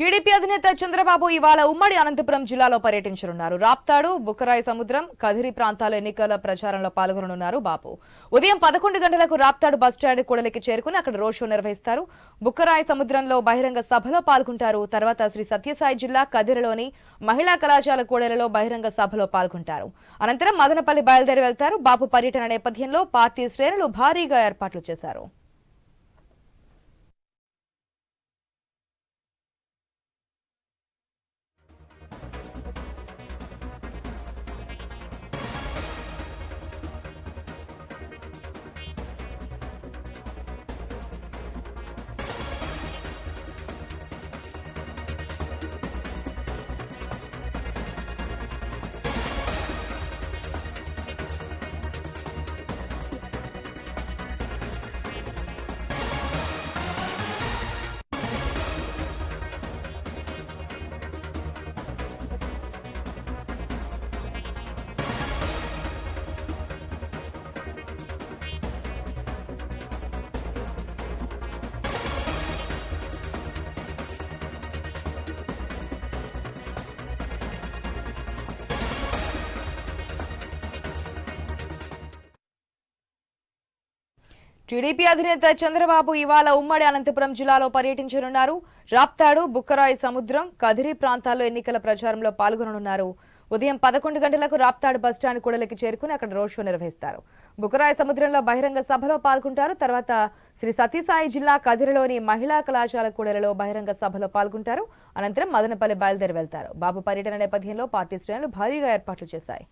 TDP అధినేత చంద్రబాబు ఇవాళ ఉమ్మడి అనంతపురం జిల్లాలో పర్యటించనున్నారు. రాప్తాడు బుక్కరాయి సముద్రం కదిరి ప్రాంతాల ఎన్నికల ప్రచారంలో పాల్గొననున్నారు బాబు. ఉదయం పదకొండు గంటలకు రాప్తాడు బస్టాండ్ కూడలికి చేరుకుని అక్కడ రోడ్ షో నిర్వహిస్తారు. బుక్కరాయి సముద్రంలో బహిరంగ సభలో పాల్గొంటారు. తర్వాత శ్రీ సత్యసాయి జిల్లా కదిరిలోని మహిళా కళాశాల కూడలిలో బహిరంగ సభలో పాల్గొంటారు. అనంతరం మదనపల్లి బయలుదేరి వెళ్తారు. బాబు పర్యటన నేపథ్యంలో పార్టీ శ్రేణులు భారీగా ఏర్పాట్లు చేశారు. టీడీపీ అధినేత చంద్రబాబు ఇవాళ ఉమ్మడి అనంతపురం జిల్లాలో పర్యటించనున్నారు. రాప్తాడు బుక్కరాయి సముద్రం కదిరి ప్రాంతాల్లో ఎన్నికల ప్రచారంలో పాల్గొననున్నారు. ఉదయం పదకొండు గంటలకు రాప్తాడు బస్టాండ్ కూడలికి చేరుకుని అక్కడ రోడ్ షో నిర్వహిస్తారు. బుక్కరాయి సముద్రంలో బహిరంగ సభలో పాల్గొంటారు. తర్వాత శ్రీ సతీసాయి జిల్లా కదిరిలోని మహిళా కళాశాల కూడలిలో బహిరంగ సభలో పాల్గొంటారు. అనంతరం మదనపల్లి బయలుదేరి వెళ్తారు. బాబు పర్యటన నేపథ్యంలో పార్టీ శ్రేణులు భారీగా ఏర్పాట్లు చేశాయి.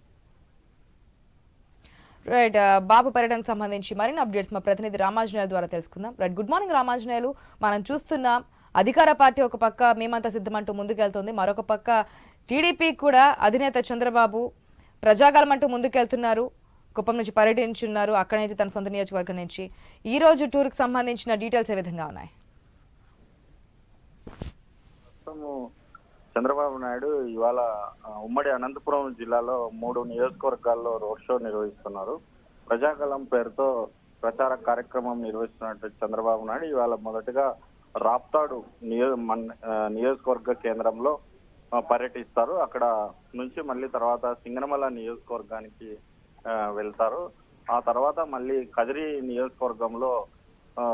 రైట్ uh, బాబు పర్యటనకు సంబంధించి మరిన్ని అప్డేట్స్ మా ప్రతినిధి రామాంజనేయుల ద్వారా తెలుసుకుందాం. Right good morning Ramanjaneyulu. మనం చూస్తున్నాం అధికార పార్టీ ఒక పక్క మేమంతా సిద్ధమంటూ ముందుకెళ్తుంది మరొక పక్క టీడీపీ కూడా అధినేత చంద్రబాబు ప్రజాగలం అంటూ ముందుకెళ్తున్నారు కుప్పం నుంచి పర్యటించున్నారు అక్కడ నుంచి తన సొంత నియోజకవర్గం నుంచి. ఈ రోజు టూర్కి సంబంధించిన డీటెయిల్స్ ఏ విధంగా ఉన్నాయి? చంద్రబాబు నాయుడు ఇవాళ ఉమ్మడి అనంతపురం జిల్లాలో మూడు నియోజకవర్గాల్లో రోడ్ షో నిర్వహిస్తున్నారు. ప్రజాకలం పేరుతో ప్రచార కార్యక్రమం నిర్వహిస్తున్నట్టు చంద్రబాబు నాయుడు ఇవాళ మొదటగా రాప్తాడు నియో నియోజకవర్గ కేంద్రంలో పర్యటిస్తారు. అక్కడ నుంచి మళ్ళీ తర్వాత సింగనమల నియోజకవర్గానికి వెళ్తారు. ఆ తర్వాత మళ్ళీ కదిరి నియోజకవర్గంలో ఆ,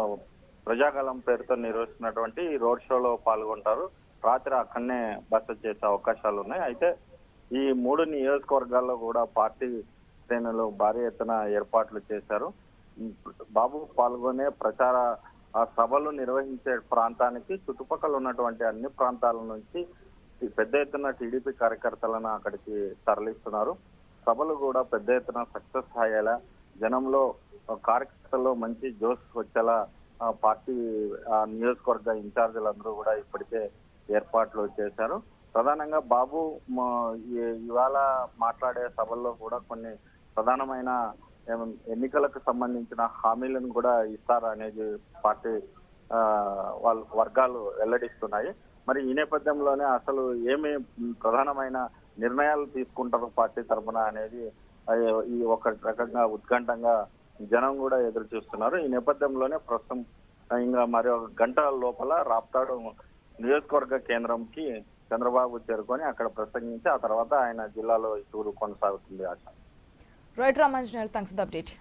పేరుతో నిర్వహిస్తున్నటువంటి రోడ్ షోలో పాల్గొంటారు. రాత్రి అక్కడనే బస చేసే అవకాశాలు ఉన్నాయి అయితే ఈ మూడు నియోజకవర్గాల్లో కూడా పార్టీ శ్రేణులు భారీ ఎత్తున ఏర్పాట్లు చేశారు. బాబు పాల్గొనే ప్రచార ఆ సభలు నిర్వహించే ప్రాంతానికి చుట్టుపక్కల ఉన్నటువంటి అన్ని ప్రాంతాల నుంచి పెద్ద ఎత్తున టీడీపీ కార్యకర్తలను అక్కడికి తరలిస్తున్నారు. సభలు కూడా పెద్ద ఎత్తున సక్సెస్ అయ్యేలా జనంలో కార్యకర్తల్లో మంచి జోష్ వచ్చేలా పార్టీ ఆ, నియోజకవర్గ ఇన్ఛార్జీలందరూ కూడా ఇప్పటికే ఏర్పాట్లు చేశారు. ప్రధానంగా బాబు ఇవాళ మాట్లాడే సభల్లో కూడా కొన్ని ప్రధానమైన ఎన్నికలకు సంబంధించిన హామీలను కూడా ఇస్తారు అనేది పార్టీ వాళ్ళ వర్గాలు వెల్లడిస్తున్నాయి. మరి ఈ నేపథ్యంలోనే అసలు ఏమి ప్రధానమైన నిర్ణయాలు తీసుకుంటారు పార్టీ తరఫున అనేది ఈ ఒక రకంగా ఉత్కంఠంగా జనం కూడా ఎదురు చూస్తున్నారు. ఈ నేపథ్యంలోనే ప్రస్తుతం ఇంకా మరి ఒక గంట లోపల రాప్తాడు నియోజకవర్గ కేంద్రంకి చంద్రబాబు చేరుకొని అక్కడ ప్రసంగించి ఆ తర్వాత ఆయన జిల్లాలో ఈ టూరు కొనసాగుతుంది ఆశ. Right Ramanjaneyulu thanks for the update